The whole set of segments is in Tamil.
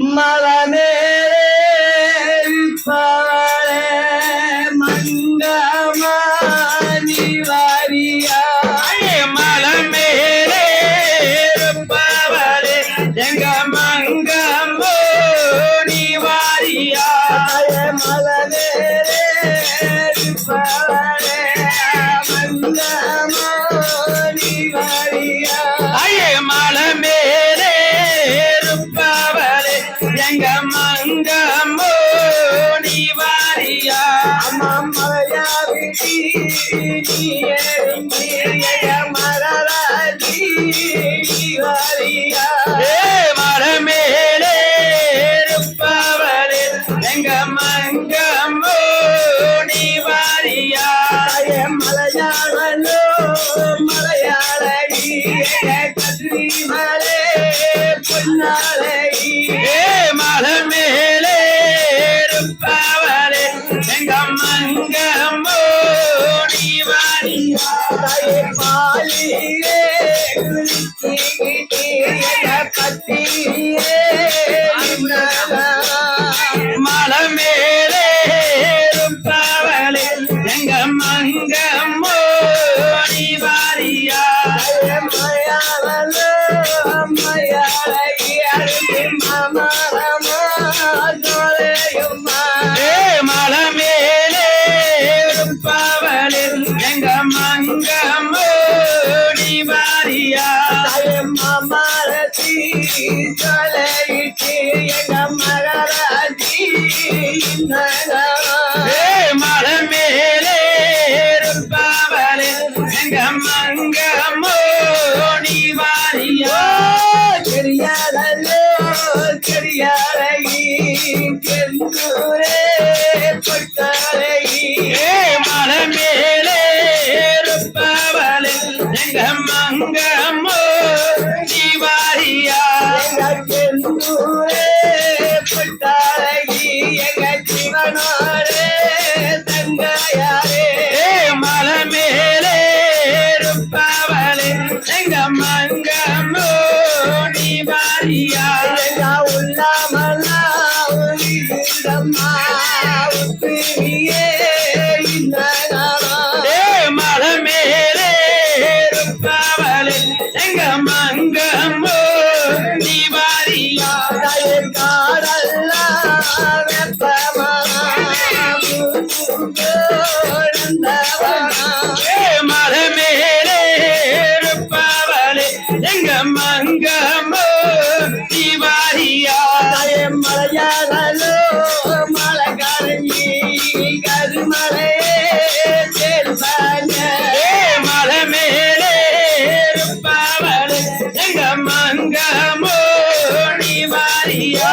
மலமே எங்க மங்கமோ நீ வாரியா மலையாவிடி நீ எங்க மரராஜி ஹரியா மங்கம்மோ நீ வாரியா மலையாளோ மலராதி மங்கமோ திவாரியாய மலையாளோ மலகரஞ்சி கருமலே மலை மேலே பாவல் எங்க மங்கமோ திவாரியா?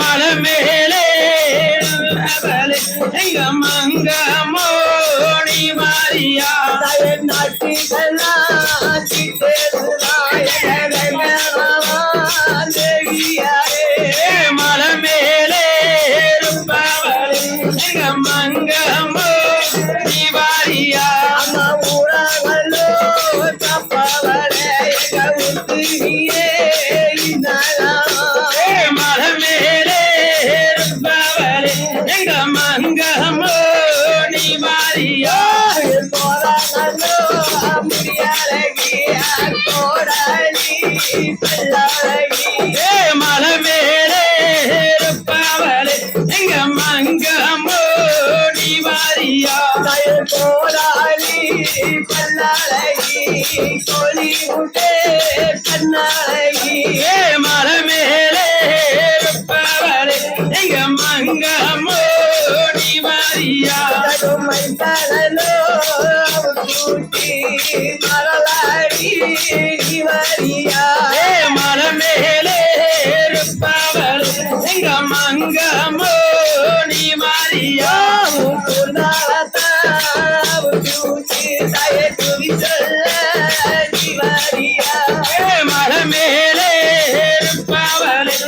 மலமேலே அவளை எங்கம்மா? மனமேலே பாவலே எங்க மங்கமோடி மாறியா போராளி பல்லாளகி கொலி உட்டே கண்ணாளகி மனமேலே பாவலே எங்க மங்கமோடி மாறியா தலை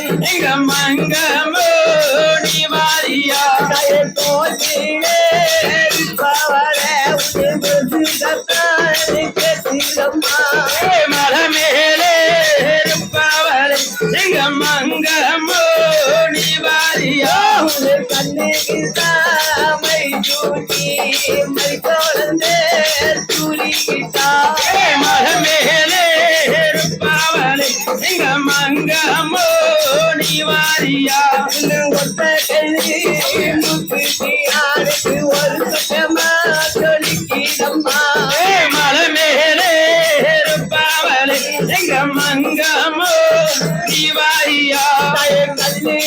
எங்க மங்கமோ நீ வாரியா ஏ மலை மேலே இருப்பவளே எங்க மங்கமோ நீ வாரியா ஏ வாரியா? ஏ மலை மேலே இருப்பவளே எங்க மங்கமோ? நீ வாரியா? ஏ மலை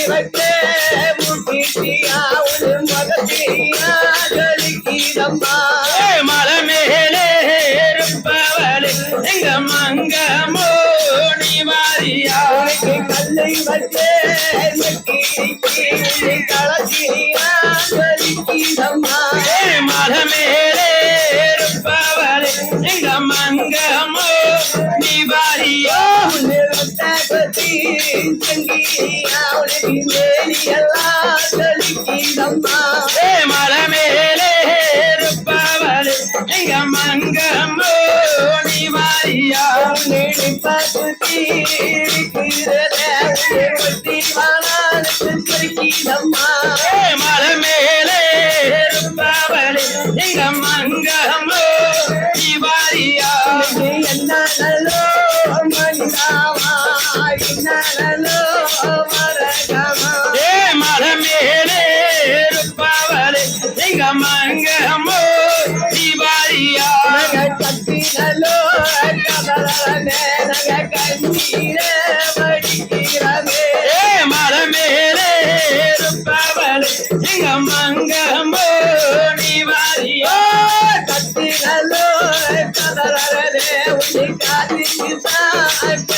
இருப்பவளே எங்க மங்கமோ நீ வாரியா ஏ மலை ஏ மலை மேலே இருப்பவளே எங்க மங்கமோ நீ வாரியா கத்தினலோ கதலனே நக கண்ணீர வடிக்கிறமே ஏ மலை மேலே இருப்பவளே எங்க மங்கமோ நீ வாரியா கத்தினலோ கதலனே உன்னை காத்திக்கு சாக்கிரியா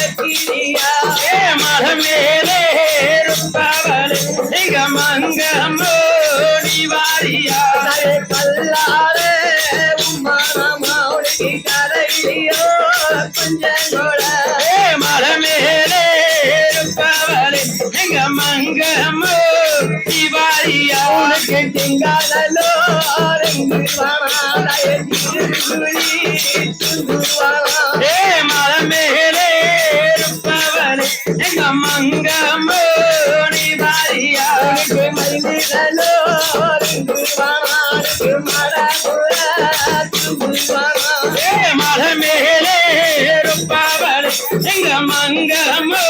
வாரியா உனக்கு திங்காலோ ரெண்டு வாராய திருக்குறி துங்குவாரா ஏ மலை துங்குவாரா ஏ மலை மேலே எங்க மங்கமோ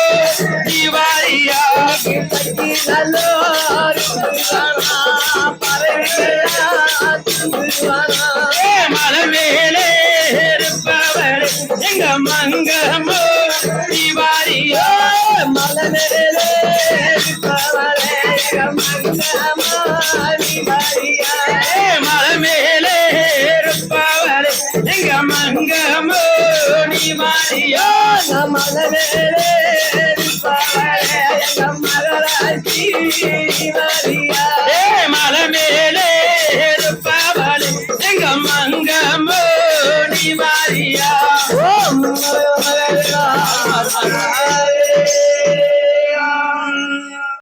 திவாரியா வாரியா மலமேலே ரெண்டு எங்க மங்கமோ திவாரியா மலமேலே மலை எங்க மங்கமோ மலமேலே பவளே